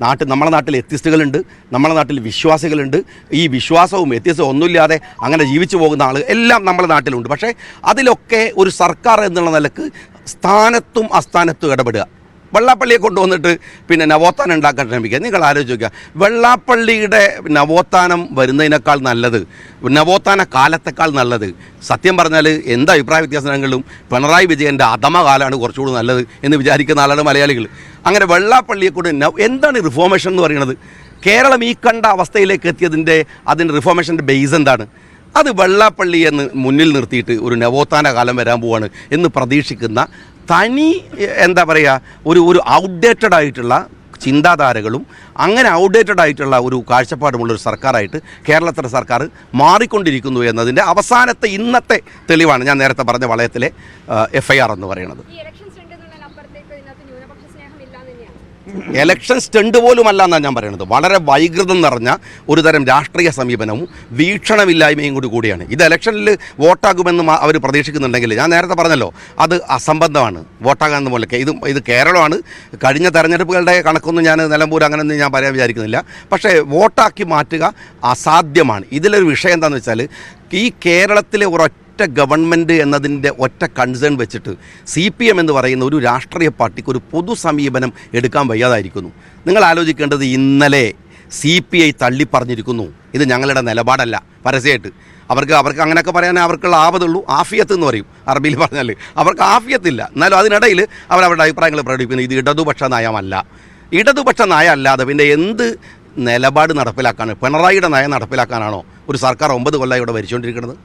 നാട്ടിൽ നമ്മുടെ നാട്ടിൽ എത്തിസ്റ്റുകളുണ്ട് നമ്മുടെ നാട്ടിൽ വിശ്വാസികളുണ്ട്. ഈ വിശ്വാസവും വ്യത്യസ്തവും ഒന്നുമില്ലാതെ അങ്ങനെ ജീവിച്ചു പോകുന്ന ആൾ എല്ലാം നമ്മുടെ നാട്ടിലുണ്ട്. പക്ഷേ അതിലൊക്കെ ഒരു സർക്കാർ എന്നുള്ള നിലയ്ക്ക് സ്ഥാനത്തും അസ്ഥാനത്തും ഇടപെടുക. വെള്ളാപ്പള്ളിയെ കൊണ്ടുവന്നിട്ട് പിന്നെ നവോത്ഥാനം ഉണ്ടാക്കാൻ ശ്രമിക്കുക. നിങ്ങൾ ആലോചിക്കുക. വെള്ളാപ്പള്ളിയുടെ നവോത്ഥാനം വരുന്നതിനേക്കാൾ നല്ലത് നവോത്ഥാന കാലത്തേക്കാൾ നല്ലത്. സത്യം പറഞ്ഞാൽ എന്ത് അഭിപ്രായ വ്യത്യാസങ്ങളും പിണറായി വിജയന്റെ അധമകാലമാണ് കുറച്ചുകൂടി നല്ലത് എന്ന് വിചാരിക്കുന്ന ആളാണ് മലയാളികൾ. അങ്ങനെ വെള്ളാപ്പള്ളിയെ കൊണ്ട് എന്താണ് റിഫോർമേഷൻ എന്ന് പറയുന്നത്? കേരളം ഈ കണ്ട അവസ്ഥയിലേക്ക് എത്തിയതിന്റെ അതിന്റെ റിഫോർമേഷന്റെ ബേസ് എന്താണ്? അത് വെള്ളാപ്പള്ളി എന്ന് മുന്നിൽ നിർത്തിയിട്ട് ഒരു നവോത്ഥാന കാലം വരാൻ പോവാണ് എന്ന് പ്രതീക്ഷിക്കുന്ന തനി എന്താ പറയുക ഒരു ഒരു ഔട്ട്ഡേറ്റഡ് ആയിട്ടുള്ള ചിന്താധാരകളും അങ്ങനെ ഔട്ട്ഡേറ്റഡ് ആയിട്ടുള്ള ഒരു കാഴ്ചപ്പാടുമുള്ള ഒരു സർക്കാരായിട്ട് കേരളത്തിലെ സർക്കാർ മാറിക്കൊണ്ടിരിക്കുന്നു എന്നതിന്റെ അവസാനത്തെ ഇന്നത്തെ തെളിവാണ് ഞാൻ നേരത്തെ പറഞ്ഞ വളയത്തിലെ എഫ് എന്ന് പറയുന്നത്. എലക്ഷൻ സ്റ്റണ്ട് പോലുമല്ല എന്നാണ് ഞാൻ പറയുന്നത് വളരെ വൈകൃതം നിറഞ്ഞ ഒരു തരം രാഷ്ട്രീയ സമീപനവും വീക്ഷണമില്ലായ്മയും കൂടി കൂടിയാണ്. ഇത് ഇലക്ഷനിൽ വോട്ടാകുമെന്ന് അവർ പ്രതീക്ഷിക്കുന്നുണ്ടെങ്കിൽ ഞാൻ നേരത്തെ പറഞ്ഞല്ലോ അത് അസംബന്ധമാണ്. വോട്ടാകാമെന്ന് പോലെ ഇത് ഇത് കേരളമാണ്. കഴിഞ്ഞ തെരഞ്ഞെടുപ്പുകളുടെ കണക്കൊന്നും ഞാൻ നിലമ്പൂർ അങ്ങനെയൊന്നും ഞാൻ പറയാൻ വിചാരിക്കുന്നില്ല. പക്ഷേ വോട്ടാക്കി മാറ്റുക അസാധ്യമാണ്. ഇതിലൊരു വിഷയം എന്താണെന്ന് വെച്ചാൽ ഈ കേരളത്തിലെ ഒരൊറ്റ ഒറ്റ ഗവൺമെന്റ് എന്നതിന്റെ ഒറ്റ കൺസേൺ വെച്ചിട്ട് സി പി എം എന്ന് പറയുന്ന ഒരു രാഷ്ട്രീയ പാർട്ടിക്ക് ഒരു പൊതു സമീപനം എടുക്കാൻ വയ്യാതായിരിക്കുന്നു. നിങ്ങൾ ആലോചിക്കേണ്ടത് ഇന്നലെ സി പി ഐ തള്ളിപ്പറഞ്ഞിരിക്കുന്നു. ഇത് ഞങ്ങളുടെ നിലപാടല്ല പരസ്യമായിട്ട്. അവർക്ക് അവർക്ക് അങ്ങനെയൊക്കെ പറയാനേ അവർക്കുള്ള ആപതുള്ളൂ. ആഫിയത്ത് എന്ന് പറയും അറബിയിൽ പറഞ്ഞാൽ അവർക്ക് ആഫിയത്തില്ല. എന്നാലും അതിനിടയിൽ അവർ അവരുടെ അഭിപ്രായങ്ങൾ പ്രകടിപ്പിക്കുന്നു. ഇത് ഇടതുപക്ഷ നയമല്ല. ഇടതുപക്ഷ നയം അല്ലാതെ പിന്നെ എന്ത് നിലപാട് നടപ്പിലാക്കാനാണ്? പിണറായിയുടെ നയം നടപ്പിലാക്കാനാണോ ഒരു സർക്കാർ ഒമ്പത് കൊല്ലം ഇവിടെ ഭരിച്ചുകൊണ്ടിരിക്കുന്നത്?